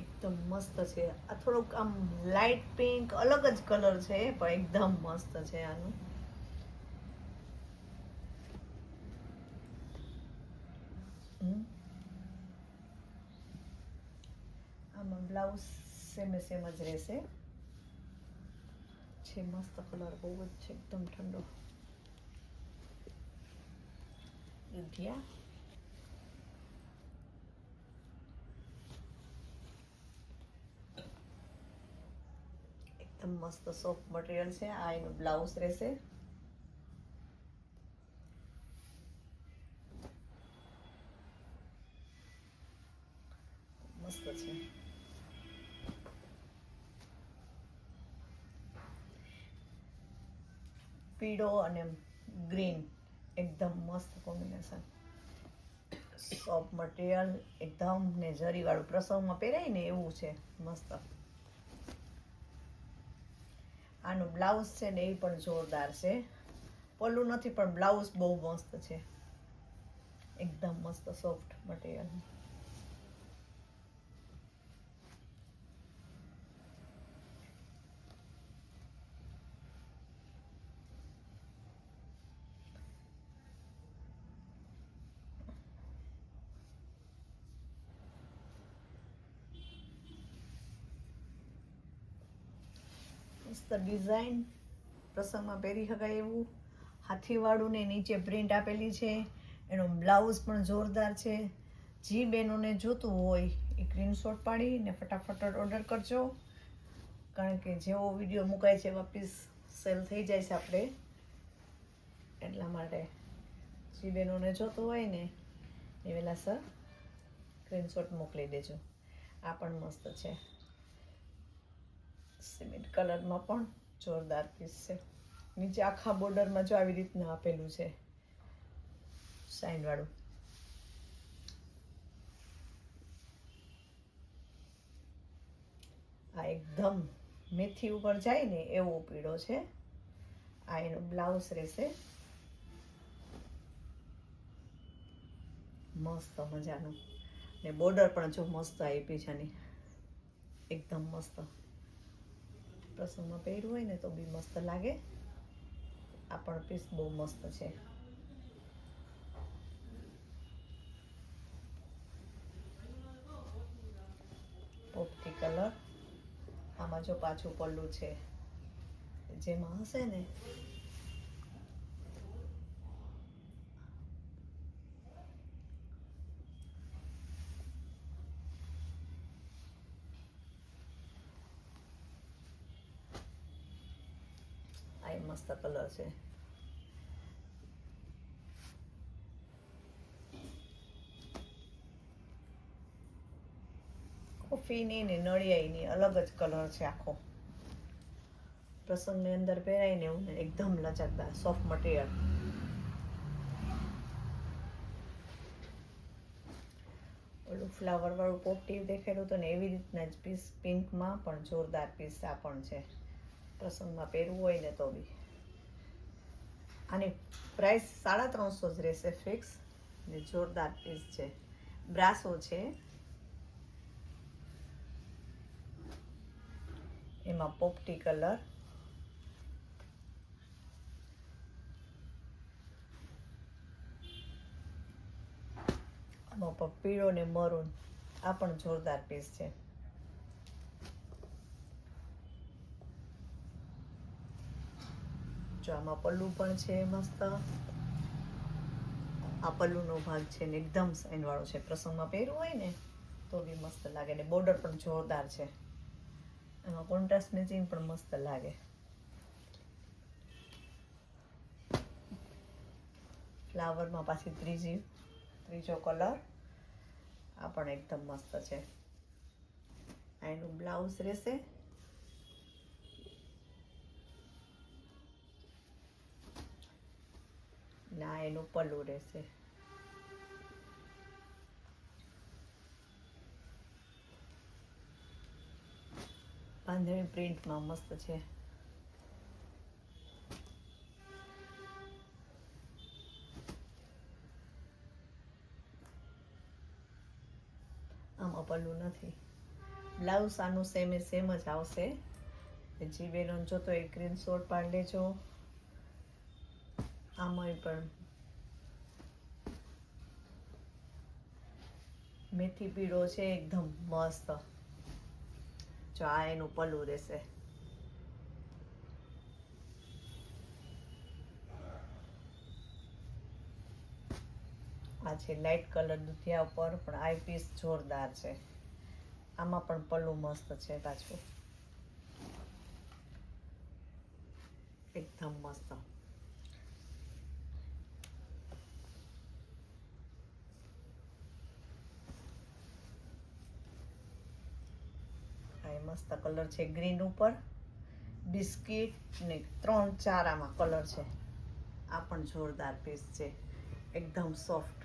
એકદમ મસ્ત છે. આ થોડુંક આમ લાઇટ પિંક અલગ જ કલર છે, પણ એકદમ મસ્ત છે આનું. આમાં બ્લાઉઝ સેમે સેમ જ રહેશે. છે, મસ્ત કલર બહુ જ છે, એકદમ ઠંડો. યુધિયા એકદમ મસ્ત સોફ્ટ મટીરિયલ છે. આ એનું બ્લાઉઝ રહેશે. મસ્ત છે. પીળો અને ગ્રીન. એકદમ મસ્ત કોમ્બિનેશન. સોફ્ટ મટીરિયલ એકદમ ને જરીવાળું પ્રસવમાં પહેરાય ને એવું છે. મસ્ત. આનું બ્લાઉઝ છે ને એ પણ જોરદાર છે. પલ્લું નથી, પણ બ્લાઉઝ બહુ મસ્ત છે. એકદમ મસ્ત સોફ્ટ મટીરિયલ મસ્ત ડિઝાઇન પ્રસંગમાં પહેરી શકાય એવું. હાથીવાળું ને નીચે પ્રિન્ટ આપેલી છે. એનો બ્લાઉઝ પણ જોરદાર છે. જી બહેનોને જોતું હોય એ સ્ક્રીનશોટ પાડી ને ફટાફટ ઓર્ડર કરજો. કારણ કે જેવો વીડિયો મુકાય છે એવા પીસ સેલ થઈ જાય છે આપણે. એટલા માટે જી બહેનોને જોતું હોય ને એ વહેલાસર સ્ક્રીનશોટ મોકલી દેજો. આ પણ મસ્ત છે. સિમેન્ટ કલરમાં પણ જોરદાર પીસ છે. નીચે આખા બોર્ડરમાં જો આવી રીતના આપેલું છે. સાઈન વાળું. આ એકદમ મેથી ઉપર જાય ને એવો પીળો છે. આ એનો બ્લાઉઝ રહેશે. મસ્ત મજાનું. ને બોર્ડર પણ જો મસ્ત આવી છે એકદમ મસ્ત. પ્રસંગમાં પહેર્યું હોય ને તો બી મસ્ત લાગે. આ પણ પીસ બહુ મસ્ત છે. પોપટી કલર. આમાં જો પાછું પલ્લું છે. જેમાં હશે ને આ એ મસ્ત કલર છે. કોફીની ને નળિયાઈની અલગ જ કલર છે આખો. પ્રસંગની અંદર પહેરાય ને એકદમ લચકદાર સોફ્ટ મટીરિયલ ઓલું ફ્લાવર વાળું પોપટી દેખાડ્યું હતું ને એવી રીતના જ પીસ પિંકમાં પણ જોરદાર પીસ આ પણ છે. પ્રસંગમાં પહેરવું હોય ને તો બી. આની પ્રાઇસ સાડા ત્રણસો જ રહેશે ફિક્સ ને જોરદાર પીસ છે. બ્રાસો છે. એમાં પોપટી કલર આમાં પીળો ને મરૂન આ પણ જોરદાર પીસ છે. જો આમાં પલ્લું પણ છે, મસ્ત. આ પલ્લુનો ભાગ છે ને એકદમ સાઈન વાળો છે. પ્રસંગમાં પહેરવું હોય ને, તો બી મસ્ત લાગે. ને બોર્ડર પણ જોરદાર છે. એમાં કોન્ટ્રાસ્ટ મેચિંગ પણ મસ્ત લાગે. ફ્લાવરમાં પાછી ત્રીજી, ત્રીજો કલર આ પણ એકદમ મસ્ત છે. એનું બ્લાઉઝ રહેશે. ના એનું પલ્લું રહેશે. બાંધણી પ્રિન્ટમાં મસ્ત છે. આમાં પલ્લું નથી. બ્લાઉઝ આનું સેમ સેમ જ આવશે. જે બેનો જોતો એ ગ્રીન શોર્ટ પાડી લેજો. આમાંય પણ. મેથી પીળો છે, એકદમ મસ્ત. જો આ એનું પલું રહેશે. આ છે લાઇટ કલર દુધિયા ઉપર, પણ આઈ પીસ જોરદાર છે. આમાં પણ પલ્લું મસ્ત છે પાછું. એકદમ મસ્ત. મસ્ત કલર છે ગ્રીન ઉપર. બિસ્કિટ ને ત્રણ ચાર આમાં કલર છે. આ પણ જોરદાર પીસ છે. એકદમ સોફ્ટ